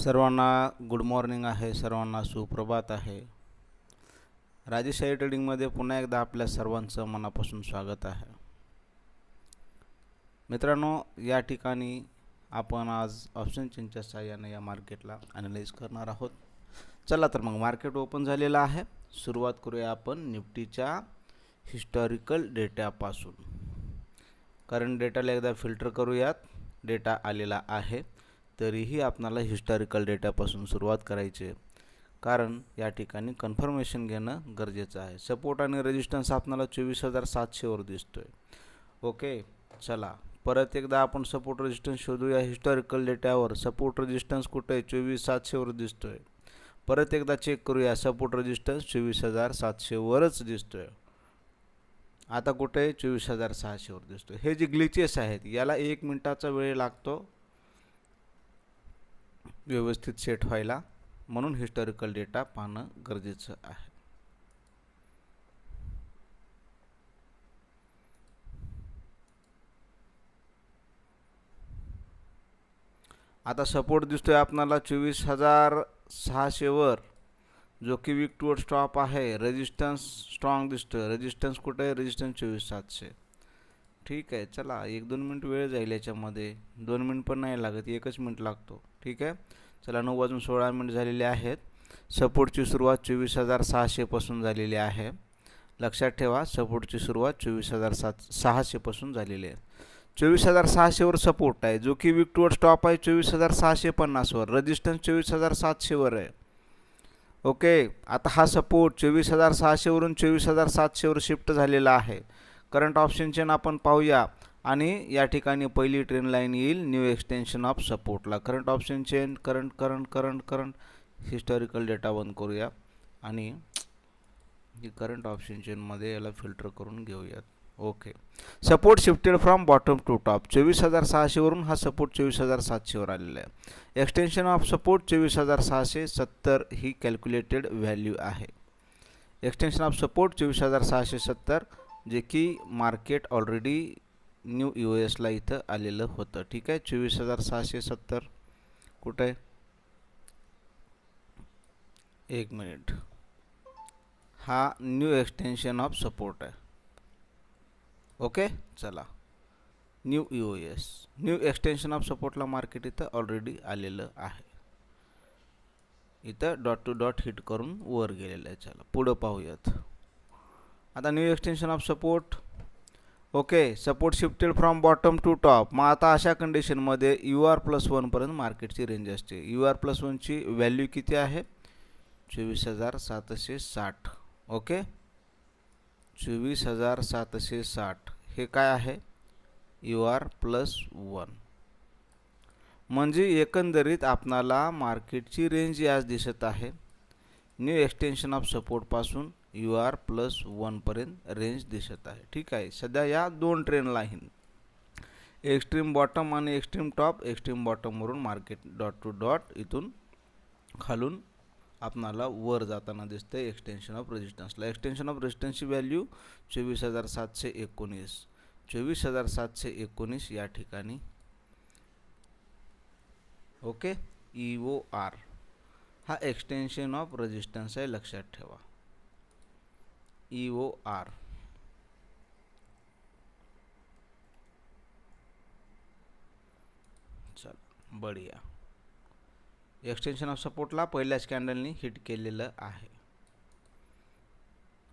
सर्वांना good morning आहे सर्वांना सुप्रभात आहे. राजेशाही ट्रेडिंगमध्ये पुन्हा एकदा आपल्या सर्वांचं मनापासून स्वागत आहे. मित्रांनो या ठिकाणी आपण आज ऑप्शन चेनच्या साह्याने या मार्केटला अनालाइज करणार आहोत. चला तर मग मार्केट ओपन झालेलं आहे. सुरुवात करूया आपण निफ्टीच्या हिस्टॉरिकल डेटापासून कारण डेटाला एकदा फिल्टर करूयात. डेटा आलेला आहे. तरीही आपणाला हिस्टॉरिकल डेटापासून सुरुवात करायची आहे. कारण या ठिकाणी कन्फर्मेशन घेणं गरजेचं आहे. सपोर्ट आणि रेजिस्टन्स आपणाला चोवीस हजार सातशेवर दिसतो आहे ओके चला. परत एकदा आपण सपोर्ट रेजिस्टन्स शोधूया. हिस्टॉरिकल डेटावर सपोर्ट रेजिस्टन्स कुठे आहे? चोवीस सातशेवर दिसतो आहे परत एकदा चेक करूया. सपोर्ट रेजिस्टन्स चोवीस हजार सातशेवरच दिसतो आहे आता कुठे? आहे चोवीस हजार सहाशेवर दिसतो हे जे ग्लिचेस आहेत याला एक मिनटाचा वेळ लागतो. व्यवस्थित सेट व्हायला म्हणून हिस्टॉरिकल डेटा पाहणं गरजेचं आहे. आता सपोर्ट दिसतोय आपणाला चोवीस हजार सहाशेवर. जो की विक टूअर स्टॉप आहे रेजिस्टन्स स्ट्रॉंग दिसतोय. रेजिस्टन्स कुठे आहे? रेजिस्टन्स चोवीस सातशे. ठीक आहे चला. एक दोन मिनिट वेळ जाईल याच्यामध्ये. दोन मिनिट पण नाही लागत एकच मिनिट लागतो. ठीक आहे? चला नऊ वाजून सोळा मिनिट झालेले आहेत. सपोर्टची सुरुवात चोवीस हजार सहाशेपासून झालेली आहे. लक्षात ठेवा सपोर्टची सुरुवात चोवीस हजार सात सहाशेपासून झालेली आहे. चोवीस हजार सहाशेवर सपोर्ट आहे. जो की वीक स्टॉप आहे चोवीस हजार सहाशे पन्नासवर. रजिस्टन्स चोवीस हजार सातशेवर आहे. ओके आता हा सपोर्ट चोवीस हजार सहाशेवरून चोवीस हजार सातशेवर शिफ्ट झालेला आहे. करंट ऑप्शन चेन आपण पाहूया. आणि या ठिकाणी पहिली ट्रेन लाईन येईल new extension of सपोर्टला current option chain current current current current historical data बंद करूया. आणि करंट ऑप्शन चेनमध्ये याला फिल्टर करून घेऊयात. Okay support shifted from bottom to top चोवीस हजार सहाशेवरून हा सपोर्ट चोवीस हजार सातशेवर आलेला आहे. एक्सटेन्शन ऑफ सपोर्ट चोवीस हजार सहाशे सत्तर ही कॅल्क्युलेटेड व्हॅल्यू आहे. एक्सटेन्शन ऑफ सपोर्ट चोवीस हजार सहाशे सत्तर जे की मार्केट ऑलरेडी न्यू यू एसला इथं आलेलं होतं. ठीक आहे? चोवीस हजार सहाशे सत्तर. कुठं आहे? एक मिनिट हा न्यू एक्सटेन्शन ऑफ सपोर्ट आहे. ओके चला. New U S new extension of सपोर्टला market इथं ऑलरेडी आलेलं आहे. इथं डॉट टू डॉट हिट करून वर गेलेलं आहे. चला. पुढं पाहूयात. आता new extension of support okay support shifted from bottom to top मग आता अशा कंडिशनमध्ये यू आर प्लस वनपर्यंत मार्केटची रेंज असते. यू आर प्लस वनची व्हॅल्यू किती आहे? चोवीस हजार सातशे साठ. ओके चोवीस हजार सातशे साठ. हे काय आहे? यू आर प्लस वन म्हणजे एकंदरीत आपणाला मार्केटची रेंज याच दिसत आहे. न्यू एक्सटेन्शन ऑफ सपोर्टपासून यू आर प्लस वनपर्यंत रेंज दिसत आहे. ठीक आहे? सध्या या दोन ट्रेन लाईन एक्स्ट्रीम बॉटम आणि एक्स्ट्रीम टॉप एक्स्ट्रीम बॉटमवरून मार्केट डॉट टू डॉट इथून खालून आपणाला वर जाताना दिसतं एक्सटेन्शन ऑफ रेजिस्टन्सला एक्सटेन्शन ऑफ रेजिस्टन्सची व्हॅल्यू चोवीस हजार सातशे एकोणीस. चोवीस हजार सातशे एकोणीस या ठिकाणी. ओके ई ओ आर हा एक्सटेन्शन ऑफ रेजिस्टन्स आहे लक्षात ठेवा. E O R. चल बढिया. एक्सटेन्शन ऑफ सपोर्टला पहिल्याच कॅन्डलनी हिट केलेलं आहे.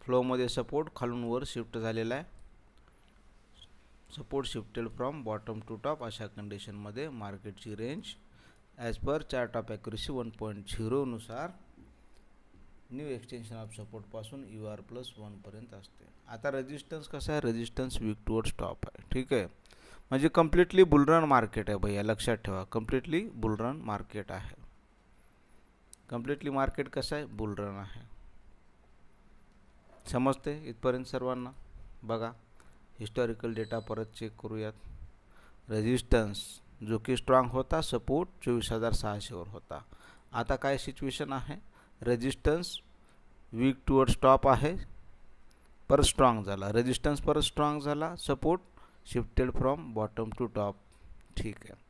फ्लोमध्ये सपोर्ट खालून वर शिफ्ट झालेला आहे. Support shifted from bottom to top अशा कंडिशनमध्ये मार्केटची range as per chart of accuracy one point झिरोनुसार new extension of सपोर्टपासून यू आर प्लस वनपर्यंत असते. आता रेजिस्टन्स कसं आहे? रेजिस्टन्स वीक टुवर्ड स्टॉप आहे. ठीक आहे? म्हणजे कम्प्लिटली बुलरन मार्केट आहे भैया लक्षात ठेवा. कम्प्लिटली बुलरन मार्केट आहे. कम्प्लिटली मार्केट कसं आहे? बुलरन आहे. समजते इथपर्यंत सर्वांना? बघा. हिस्टॉरिकल डेटा परत चेक करूयात. रेजिस्टन्स जो की स्ट्रॉंग होता सपोर्ट चोवीस हजार सहाशेवर होता. आता काय सिच्युएशन आहे? रेजिस्टन्स वीक टुवर्ड स्टॉप आहे परत स्ट्राँग झाला. रेजिस्टन्स परत स्ट्राँग झाला support shifted from bottom to top ठीक आहे.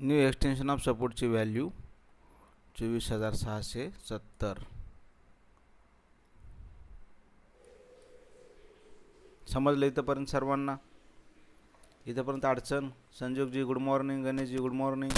न्यू एक्सटेन्शन ऑफ सपोर्टची व्हॅल्यू चोवीस हजार सहाशे सत्तर. समजलं इथंपर्यंत सर्वांना. इथंपर्यंत अडचण. संजोगजी गुड मॉर्निंग गणेशजी गुड मॉर्निंग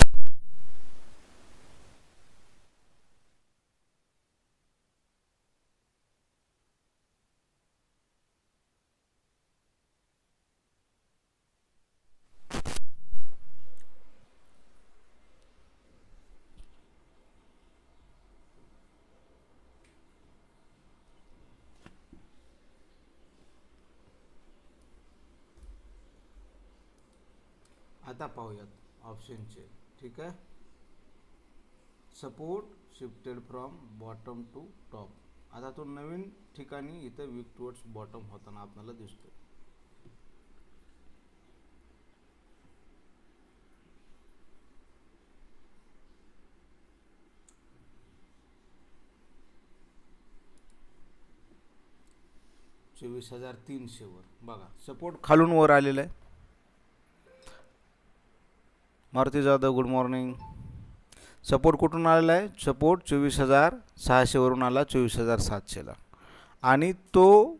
आता पाहूयात ऑप्शनचे ठीक आहे? Support shifted from bottom to top आता तो नवीन ठिकाणी इथं वीक टुवर्ड्स बॉटम होताना आपल्याला दिसतो चोवीस हजार तीनशेवर. बघा सपोर्ट खालून वर आलेला आहे. Maruti Jadhav good morning support कुठून आलेला आहे? सपोर्ट चोवीस हजार सहाशेवरून आला चोवीस हजार सातशेला आणि तो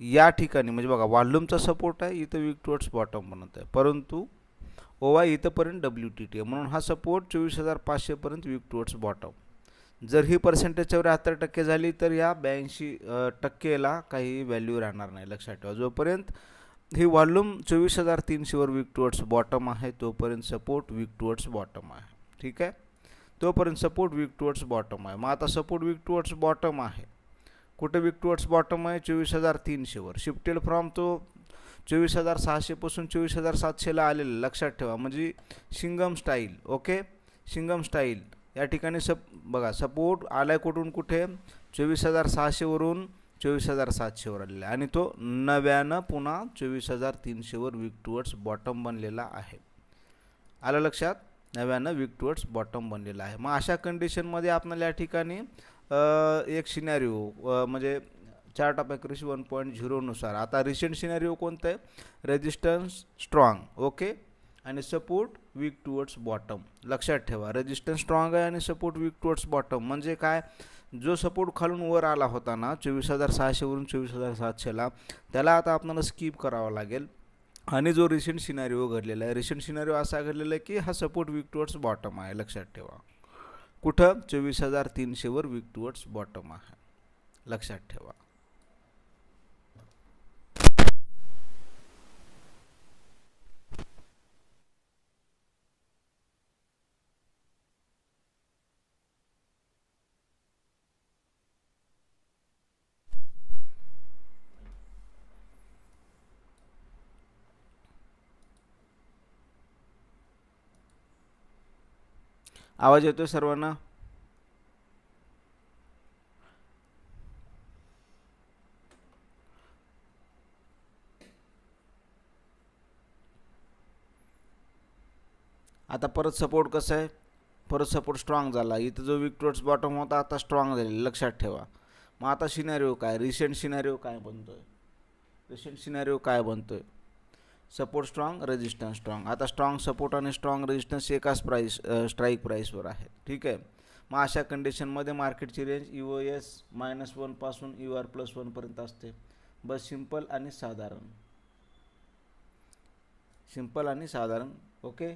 या ठिकाणी म्हणजे बघा वॉल्यूमचा सपोर्ट आहे इथं वीक टुवर्ड्स बॉटम बनत आहे. परंतु ओवा इथंपर्यंत डब्ल्यू टी टी आहे. म्हणून हा सपोर्ट चोवीस हजार पाचशेपर्यंत वीक टुवर्ड्स बॉटम जर ही पर्सेंटेज चौऱ्याहत्तर टक्के झाली तर या ब्याऐंशी टक्केला काही व्हॅल्यू राहणार नाही लक्षात ठेवा. जोपर्यंत ही वॉल्यूम चोवीस हजार तीनशेवर वीक टुवर्ड्स बॉटम आहे. तोपर्यंत सपोर्ट वीक टुवर्ड्स बॉटम आहे. ठीक आहे? तोपर्यंत सपोर्ट वीक टुवर्ड्स बॉटम आहे. मग आता सपोर्ट वीक टुवर्ड्स बॉटम आहे. कुठे वीक टुवर्ड्स बॉटम आहे? चोवीस हजार तीनशेवर. शिफ्टेड फ्रॉम तो चोवीस हजार सहाशेपासून चोवीस हजार सातशेला आलेलं लक्षात ठेवा. म्हणजे Singham style okay Singham style या ठिकाणी सप बघा सपोर्ट आलाय कुठून कुठे? चोवीस हजार सहाशेवरून चोवीस हजार सातशेवर आलेला आहे. आणि तो नव्यानं पुन्हा चोवीस हजार तीनशेवर वीक टुवर्ड्स बॉटम बनलेला आहे. आलं लक्षात? नव्यानं वीक टुवर्ड्स बॉटम बनलेला आहे. मग अशा कंडिशनमध्ये आपल्याला या ठिकाणी एक सिनॅरिओ म्हणजे chart of accuracy one point झिरोनुसार आता रिसेंट सिनॅरिओ कोणतं आहे रेजिस्टन्स स्ट्रॉंग ओके आणि सपोर्ट वीक टुवर्ड्स बॉटम लक्षात ठेवा रेजिस्टन्स स्ट्रॉंग आहे आणि सपोर्ट वीक टुवर्ड्स बॉटम म्हणजे काय? जो सपोर्ट खालून वर आला होता ना चोवीस हजार सहाशेवरून चोवीस हजार सातशेला त्याला आता आपल्याला स्किप करावा लागेल. आणि जो रिसेंट सिनारिओ घडलेला आहे रिसेंट सिनारिओ असा घडलेला आहे की हा सपोर्ट वीक टुवर्ड्स बॉटम आहे लक्षात ठेवा. कुठं? चोवीस हजार तीनशेवर वीक टुवर्ड्स बॉटम आहे. लक्षात ठेवा. आवाज येतोय सर्वांना? आता परत सपोर्ट कसं आहे? परत सपोर्ट स्ट्रॉंग झाला. इथं जो विक्टोर्स बॉटम होता आता स्ट्रॉंग झालेला लक्षात ठेवा. मग आता सिनारिओ काय? रिसेंट सिनारिओ काय बनतोय? रिसेंट सिनारिओ काय बनतोय? सपोर्ट स्ट्रॉंग रेजिस्टन्स स्ट्रॉंग आता स्ट्रॉंग सपोर्ट आणि स्ट्रॉंग रेजिस्टन्स एकाच प्राईस स्ट्राईक प्राईसवर आहे. ठीक आहे? मग अशा कंडिशनमध्ये मार्केटची range U O S minus वनपासून U R plus वनपर्यंत असते. बस सिंपल आणि साधारण. सिंपल आणि साधारण. Okay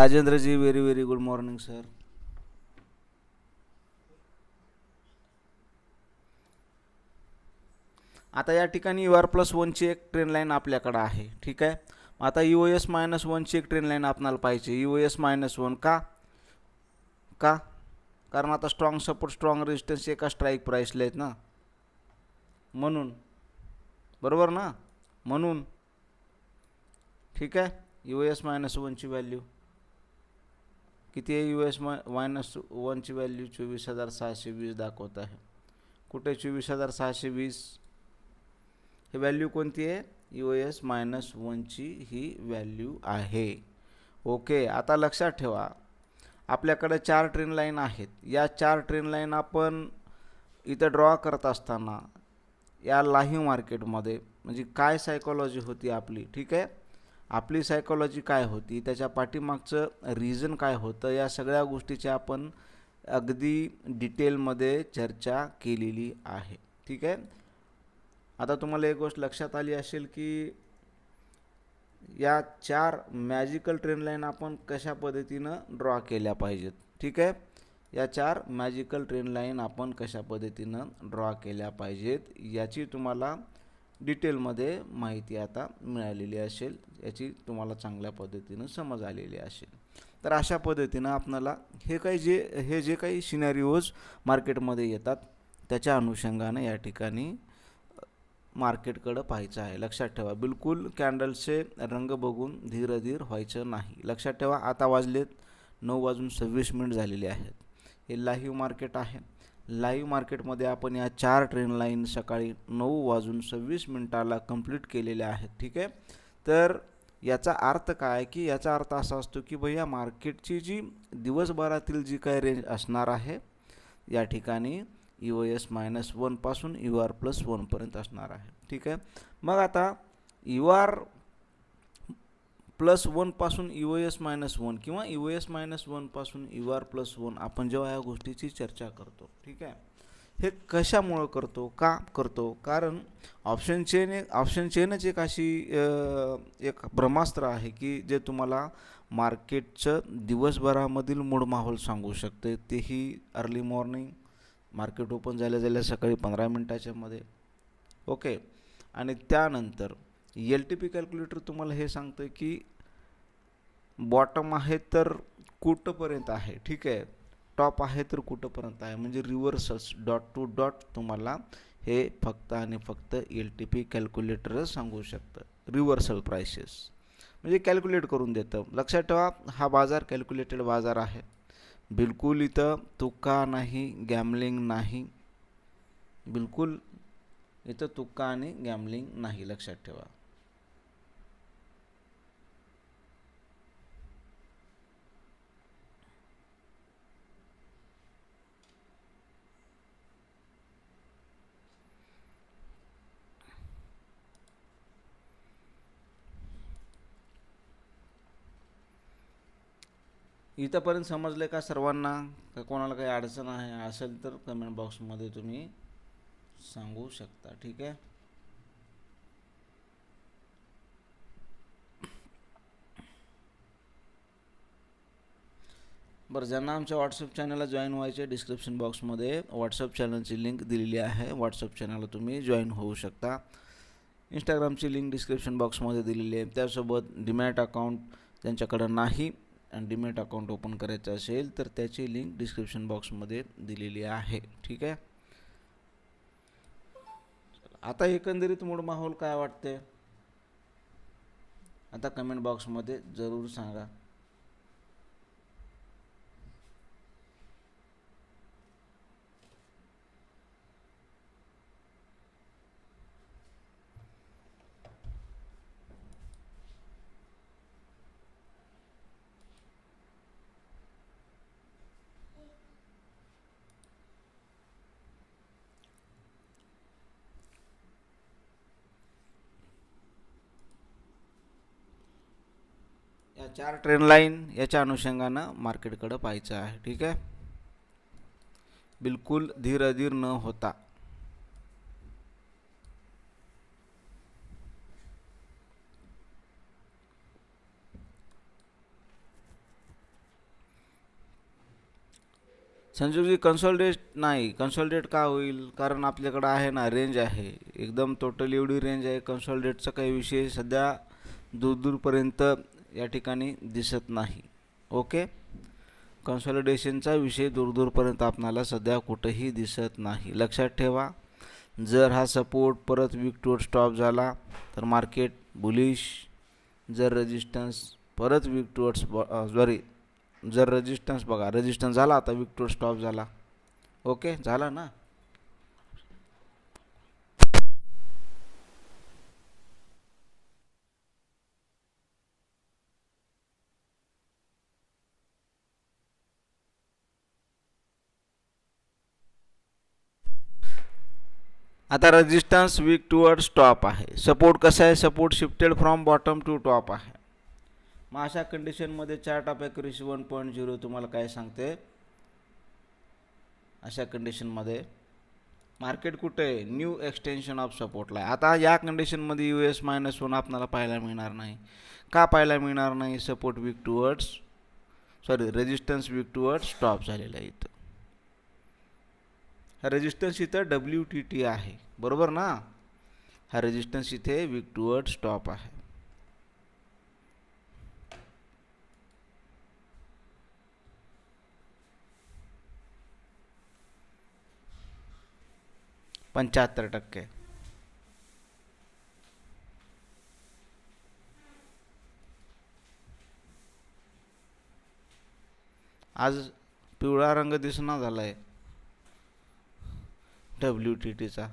Rajendraji very very good morning sir आता या ठिकाणी यू आर प्लस वनची एक ट्रेन लाईन आपल्याकडं आहे ठीक आहे? आता यू एस मायनस वनची एक ट्रेन लाईन आपणाला पाहिजे. यू एस मायनस वन का? का? कारण आता स्ट्रॉंग सपोर्ट स्ट्रॉंग रेजिस्टन्स एका स्ट्राईक प्राईसला आहेत ना? म्हणून. बरोबर ना? म्हणून. ठीक आहे? यू एस मायनस वनची व्हॅल्यू किती आहे यू एस मायनस वनची व्हॅल्यू चोवीस हजार सहाशे वीस दाखवत आहे. कुठे चोवीस हजार सहाशे वीस? ही व्हॅल्यू कोणती आहे? यू एस मायनस वनची ही व्हॅल्यू आहे. ओके आता लक्षात ठेवा. आपल्याकडे चार ट्रेन लाईन आहेत. या चार ट्रेन लाईन आपण इथं ड्रॉ करत असताना या लाईव्ह मार्केटमध्ये म्हणजे काय सायकोलॉजी होती आपली? ठीक आहे? आपली सायकोलॉजी काय होती त्याच्या पाठीमागचं रिझन काय होतं या सगळ्या गोष्टीची आपण अगदी डिटेलमध्ये चर्चा केलेली आहे. ठीक आहे? आता तुम्हाला एक गोष्ट लक्षात आली असेल की या चार मॅजिकल ट्रेन लाईन आपण कशा पद्धतीनं ड्रॉ केल्या पाहिजेत? ठीक आहे? या चार मॅजिकल ट्रेन लाईन आपण कशा पद्धतीनं ड्रॉ केल्या पाहिजेत याची तुम्हाला डिटेलमध्ये माहिती आता मिळालेली असेल याची तुम्हाला चांगल्या पद्धतीनं समज आलेली असेल. तर अशा पद्धतीनं आपणाला हे काही जे हे जे काही सिनॅरिओज मार्केटमध्ये येतात त्याच्या अनुषंगानं या ठिकाणी मार्केटकडं पाहायचं आहे. लक्षात ठेवा बिलकुल कॅन्डलचे रंग बघून धीरधीर व्हायचं नाही. लक्षात ठेवा आता वाजलेत नऊ वाजून सव्वीस मिनिट झालेले आहेत. हे लाईव्ह मार्केट आहे. लाईव्ह मार्केटमध्ये आपण या चार ट्रेन लाईन सकाळी नऊ वाजून सव्वीस मिनिटाला कंप्लीट केलेल्या आहेत ठीक आहे? तर याचा अर्थ काय की याचा अर्थ असा असतो की भैया मार्केटची जी दिवसभरातील जी काय रेंज असणार आहे या ठिकाणी यू एस मायनस वनपासून यू आर प्लस वनपर्यंत असणार आहे ठीक आहे? मग आता यू आर प्लस वनपासून यू एस मायनस वन किंवा यू एस मायनस वनपासून यू आर प्लस वन आपण जेव्हा या गोष्टीची चर्चा करतो ठीक आहे? हे कशामुळं करतो? का करतो? कारण ऑप्शन चेन एक ऑप्शन चेनच एक अशी एक ब्रह्मास्त्र आहे की जे तुम्हाला मार्केटचं दिवसभरामधील मूड माहोल सांगू शकते. तेही अर्ली मॉर्निंग मार्केट ओपन झाल्या झाल्या सकाळी पंधरा मिनटाच्यामध्ये ओके? आणि त्यानंतर एल टी पी कॅल्क्युलेटर तुम्हाला हे सांगतं की बॉटम आहे तर कुठंपर्यंत आहे? ठीक आहे? टॉप आहे तर कुठंपर्यंत आहे? म्हणजे रिव्हर्सल्स डॉट टू डॉट तुम्हाला हे फक्त आणि फक्त एल टी पी कॅल्क्युलेटरच सांगू शकतं. रिव्हर्सल प्राइसेस म्हणजे कॅल्क्युलेट करून देतं. लक्षात ठेवा हा बाजार कॅल्क्युलेटेड बाजार आहे. बिलकुल इथं तुक्का नाही गॅमलिंग नाही. बिलकुल इथं तुक्का आणि गॅमलिंग नाही लक्षात ठेवा. इथंपर्यंत समजलं का सर्वांना का कोणाला काही अडचण आहे असेल तर कमेंट बॉक्समध्ये तुम्ही सांगू शकता ठीक आहे? बरं ज्यांना आमच्या व्हॉट्सअप चॅनलला जॉईन व्हायचे डिस्क्रिप्शन बॉक्समध्ये व्हॉट्सअप चॅनलची लिंक दिलेली आहे. व्हॉट्सअप चॅनलला तुम्ही जॉईन होऊ शकता. इंस्टाग्रामची लिंक डिस्क्रिप्शन बॉक्समध्ये दिलेली आहे. त्यासोबत डिमॅट अकाउंट ज्यांच्याकडं नाही. डिमेट अकाउंट ओपन करायचं असेल तर त्याची लिंक डिस्क्रिप्शन बॉक्समध्ये दिलेली आहे. ठीक आहे? आता एकंदरीत मूळ माहोल काय वाटते आता कमेंट बॉक्समध्ये जरूर सांगा या चार ट्रेन लाईन याच्या अनुषंगानं मार्केटकडं पाहायचं आहे ठीक आहे? बिलकुल धीर अधीर न होता. संजूजी कन्सॉल्डेट नाही. कन्सॉल्डेट का होईल? कारण आपल्याकडं आहे ना रेंज आहे. एकदम टोटल एवढी रेंज आहे. कन्सॉल्डेटचा काही विषय सध्या दूरदूरपर्यंत या ठिकाणी दिसत नाही. ओके? कन्सॉलिडेशनचा विषय दूरदूरपर्यंत आपणाला सध्या कुठंही दिसत नाही. लक्षात ठेवा जर हा सपोर्ट परत वीक टूर स्टॉप झाला तर मार्केट बुलिश जर रेजिस्टन्स परत वीक टुवर्ड्स सॉरी जर रेजिस्टन्स बघा रेजिस्टन्स झाला आता वीक टुवर्ड स्टॉप झाला. ओके? झाला ना? आता रेजिस्टन्स वीक टुवर्ड स्टॉप आहे. सपोर्ट कसा आहे? Support shifted from bottom to top आहे. मग अशा कंडिशनमध्ये chart of accuracy one point zero तुम्हाला काय सांगते? अशा कंडिशनमध्ये मार्केट कुठे आहे? न्यू एक्सटेन्शन ऑफ सपोर्टला आहे. आता या कंडिशनमध्ये यू एस मायनस वन आपल्याला पाहायला मिळणार नाही. का पाहायला मिळणार नाही? Support weak towards sorry resistance weak towards stop झालेला आहे इथं. हा रेजिस्टन्स इथं डब्ल्यू टी टी आहे. बरोबर ना? हा रेजिस्टन्स इथे वीक टुवर्ड स्टॉप आहे. पंच्याहत्तर टक्के. आज पिवळा रंग दिसना झाला आहे डब्ल्यू टी टीचा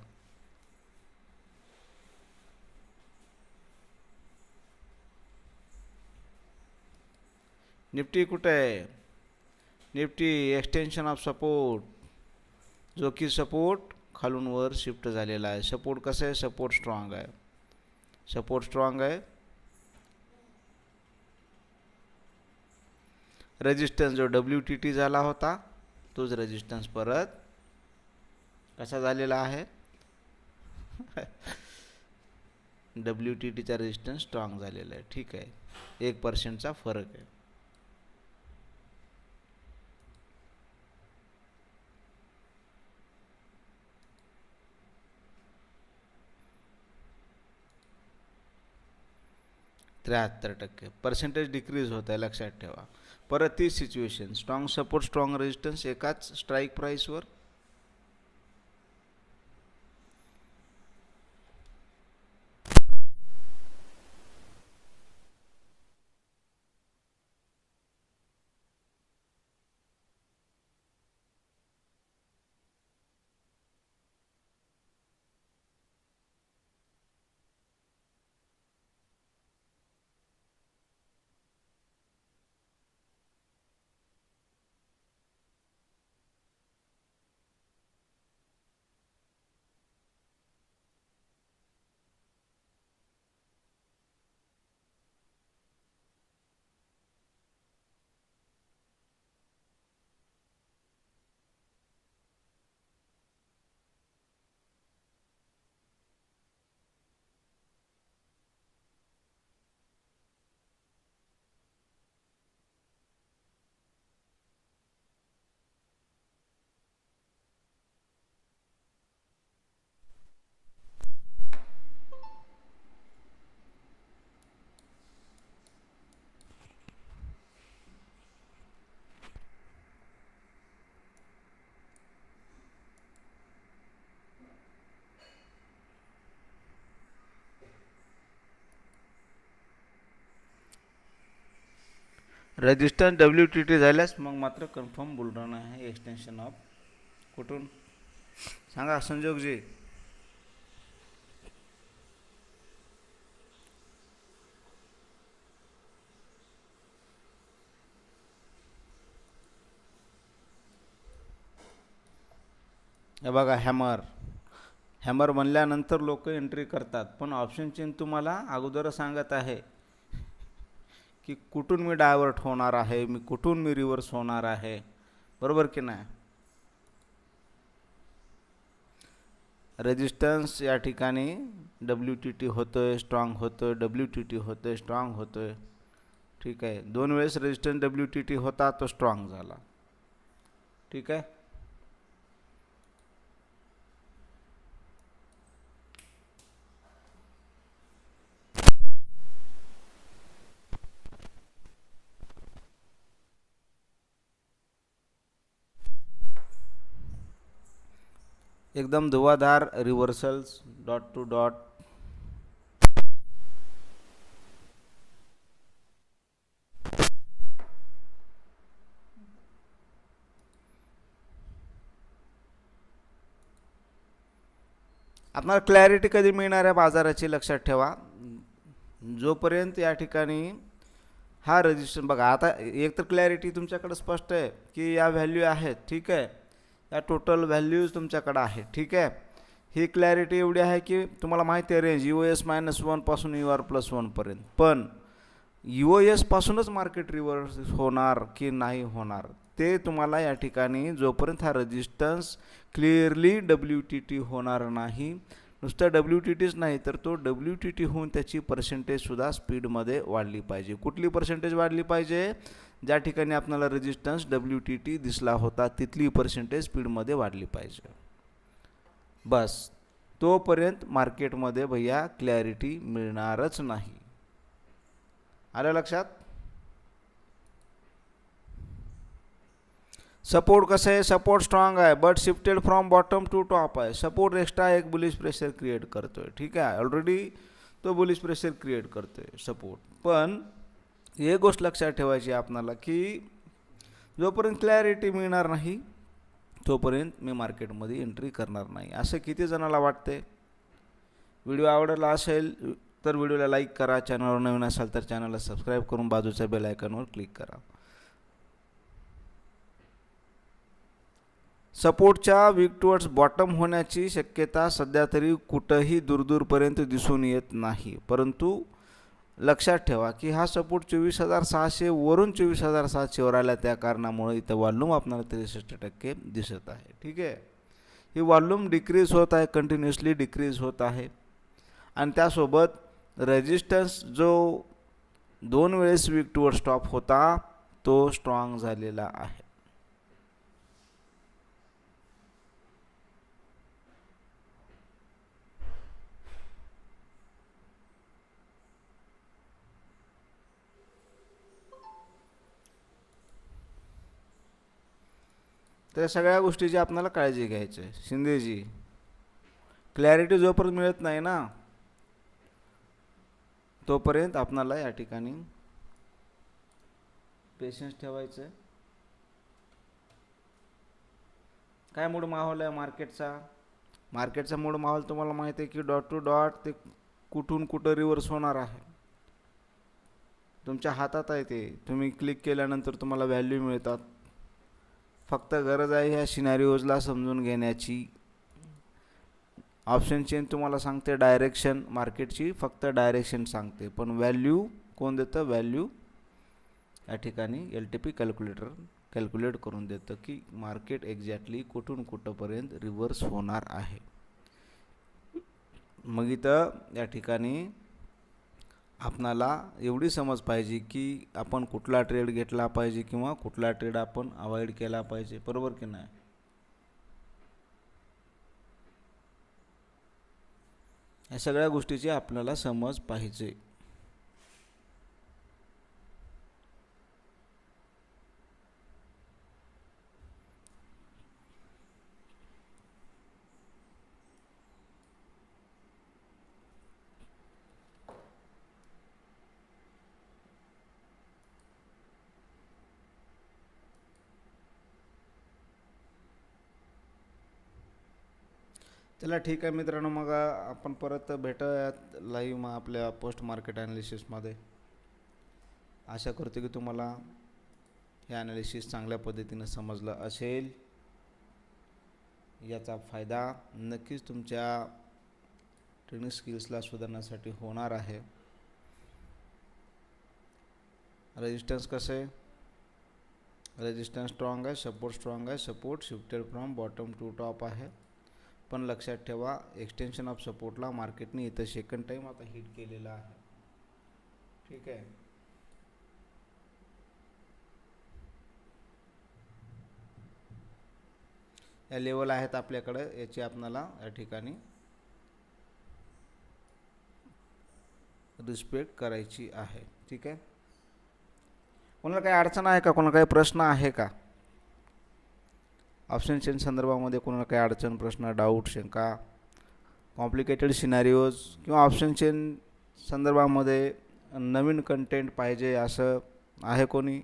निफ्टी कुठं आहे? निफ्टी एक्सटेन्शन ऑफ सपोर्ट जो की सपोर्ट खालून वर शिफ्ट झालेला आहे. सपोर्ट कसं आहे? सपोर्ट स्ट्रॉंग आहे. सपोर्ट स्ट्रॉंग आहे. रेजिस्टन्स जो डब्ल्यू टी टी झाला होता तोच रेजिस्टन्स परत कसा झालेला आहे? डब्ल्यू टी टीचा रेजिस्टन्स स्ट्रॉंग झालेला आहे. ठीक आहे. एक पर्सेंटचा फरक आहे. त्र्याहत्तर टक्के. पर्सेंटेज डिक्रीज होत आहे. लक्षात ठेवा. परत ती situation strong support strong resistance एकाच स्ट्राईक प्राईसवर रजिस्टन्स डब्ल्यू टी टी झाल्यास मग मात्र कन्फर्म बुलढाणा आहे एक्सटेन्शन ऑफ कुठून? सांगा संजोगजी. हे बघा हॅमर हॅमर म्हणल्यानंतर लोक एंट्री करतात पण ऑप्शन चेन तुम्हाला अगोदर सांगत आहे. की कुठून मी डायव्हर्ट होणार आहे मी कुठून मी रिव्हर्स होणार आहे? बरोबर की नाही? रेजिस्टन्स या ठिकाणी डब्ल्यू टी टी होतो आहे स्ट्रॉंग होतो आहे डब्ल्यू टी टी होतो आहे स्ट्रॉंग होतो आहे ठीक आहे. दोन वेळेस रेजिस्टन्स डब्ल्यू टी टी होता तो स्ट्रॉंग झाला. ठीक आहे? एकदम धुवाधार रिव्हर्सल्स डॉट टू डॉट आपणाला क्लॅरिटी कधी मिळणार आहे बाजाराची लक्षात ठेवा. जोपर्यंत या ठिकाणी हा रजिस्टर बघा आता एक तर क्लॅरिटी तुमच्याकडे स्पष्ट आहे की या व्हॅल्यू आहेत ठीक आहे. या टोटल व्हॅल्यूज तुमच्याकडं आहे. ठीक आहे? ही क्लॅरिटी एवढी आहे की तुम्हाला माहिती आहे रेंज यू एस मायनस वनपासून यू आर प्लस वनपर्यंत पण यू एसपासूनच मार्केट रिव्हर्स होणार की नाही होणार ते तुम्हाला या ठिकाणी जोपर्यंत हा resistance clearly W T T होणार नाही नुसतं डब्ल्यू टी टीच नाही तर तो डब्ल्यू टी टी होऊन त्याची पर्सेंटेजसुद्धा स्पीडमध्ये वाढली पाहिजे. कुठली पर्सेंटेज वाढली पाहिजे? ज्या ठिकाणी आपल्याला रेजिस्टन्स डब्ल्यू टी टी दिसला होता तिथली पर्सेंटेज स्पीडमध्ये वाढली पाहिजे. बस. तोपर्यंत मार्केटमध्ये भैया क्लॅरिटी मिळणारच नाही. आलं लक्षात? सपोर्ट कसं आहे? सपोर्ट स्ट्रॉंग आहे but shifted from bottom to top आहे. सपोर्ट एक्स्ट्रा एक बुलिश प्रेशर क्रिएट करतो आहे ठीक आहे? ऑलरेडी तो बुलिश प्रेशर क्रिएट करतो आहे सपोर्ट पण एक गोष्ट लक्षात ठेवायची आपणाला की जोपर्यंत क्लॅरिटी मिळणार नाही तोपर्यंत मी मार्केटमध्ये एंट्री करणार नाही. असं किती जणाला वाटते व्हिडिओ आवडला असेल तर व्हिडिओला लाईक करा. चॅनलवर नवीन असाल तर चॅनलला सबस्क्राईब करून बाजूच्या बेल आयकॉनवर क्लिक करा. सपोर्टच्या वीक टुवर्ड्स बॉटम होण्याची शक्यता सध्या तरी कुठंही दूरदूरपर्यंत दिसून येत नाही. परंतु लक्षात ठेवा की हा सपोर्ट चोवीस हजार सहाशे वरून चोवीस हजार सातशेवर आला त्या कारणामुळे इथं वॉल्यूम आपल्याला त्रेसष्ट टक्के दिसत आहे. ठीक आहे? ही वॉल्यूम डिक्रीज होत आहे कंटिन्युअसली डिक्रीज होत आहे. आणि त्यासोबत रेजिस्टन्स जो दोन वेळेस वीक टूवर स्टॉप होता तो स्ट्रॉंग झालेला आहे. त्या सगळ्या गोष्टीची आपल्याला काळजी घ्यायची आहे. शिंदेजी क्लॅरिटी जोपर्यंत मिळत नाही ना तोपर्यंत आपणाला या ठिकाणी पेशन्स ठेवायचं आहे. काय मूड माहोल आहे मार्केटचा? मार्केटचा मूड माहोल तुम्हाला माहिती आहे की डॉट टू डॉट ते कुठून कुठं रिव्हर्स होणार आहे. तुमच्या हातात आहे ते. तुम्ही क्लिक केल्यानंतर तुम्हाला व्हॅल्यू मिळतात. फक्त गरज आहे ह्या सिनॅरिओजला समजून घेण्याची. ऑप्शन चेन तुम्हाला सांगते डायरेक्शन मार्केटची फक्त डायरेक्शन सांगते. पण व्हॅल्यू कोण देतं? व्हॅल्यू या ठिकाणी L T P calculator calculate करून देतं की मार्केट एक्झॅक्टली कुठून कुठंपर्यंत रिव्हर्स होणार आहे. मग इथं या ठिकाणी आपणाला एवढी समज पाहिजे की आपण कुठला ट्रेड घेतला पाहिजे किंवा कुठला ट्रेड आपण अवॉइड केला पाहिजे बरोबर की नाही? या सगळ्या गोष्टीची आपल्याला समज पाहिजे. चला ठीक आहे मित्रांनो मग आपण परत भेटूयात लाईव्ह मग आपल्या पोस्ट मार्केट ॲनालिसिसमध्ये आशा करतो की तुम्हाला हे ॲनालिसिस चांगल्या पद्धतीनं समजलं असेल. याचा फायदा नक्कीच तुमच्या ट्रेनिंग स्किल्सला सुधारण्यासाठी होणार आहे. रेजिस्टन्स कसे? रेजिस्टन्स स्ट्रॉंग आहे सपोर्ट स्ट्रॉंग आहे support shifted from bottom to top आहे. पण लक्षात ठेवा एक्सटेन्शन ऑफ सपोर्टला मार्केटने इथं सेकंड टाईम आता हिट केलेला आहे. ठीक आहे? या लेवल आहेत आपल्याकडं याची आपणाला या ठिकाणी रिस्पेक्ट करायची आहे. ठीक आहे? कोणाला काही अडचण आहे का? कोणाला काही प्रश्न आहे का? ऑप्शन संदर्भामध्ये कोणाला काही अडचण प्रश्न डाऊट शंका कॉम्प्लिकेटेड सिनारिओज किंवा ऑप्शन चेन संदर्भामध्ये नवीन कंटेंट पाहिजे असं आहे कोणी?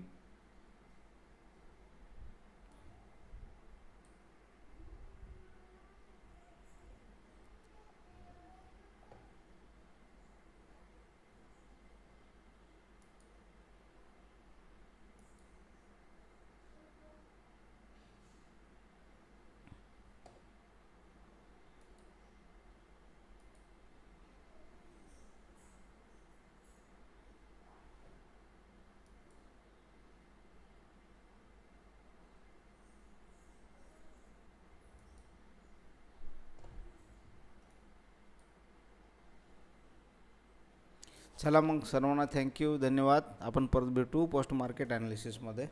चला मग सर्वांना थँक्यू धन्यवाद. आपण परत भेटू पोस्ट मार्केट ॲनालिसिसमध्ये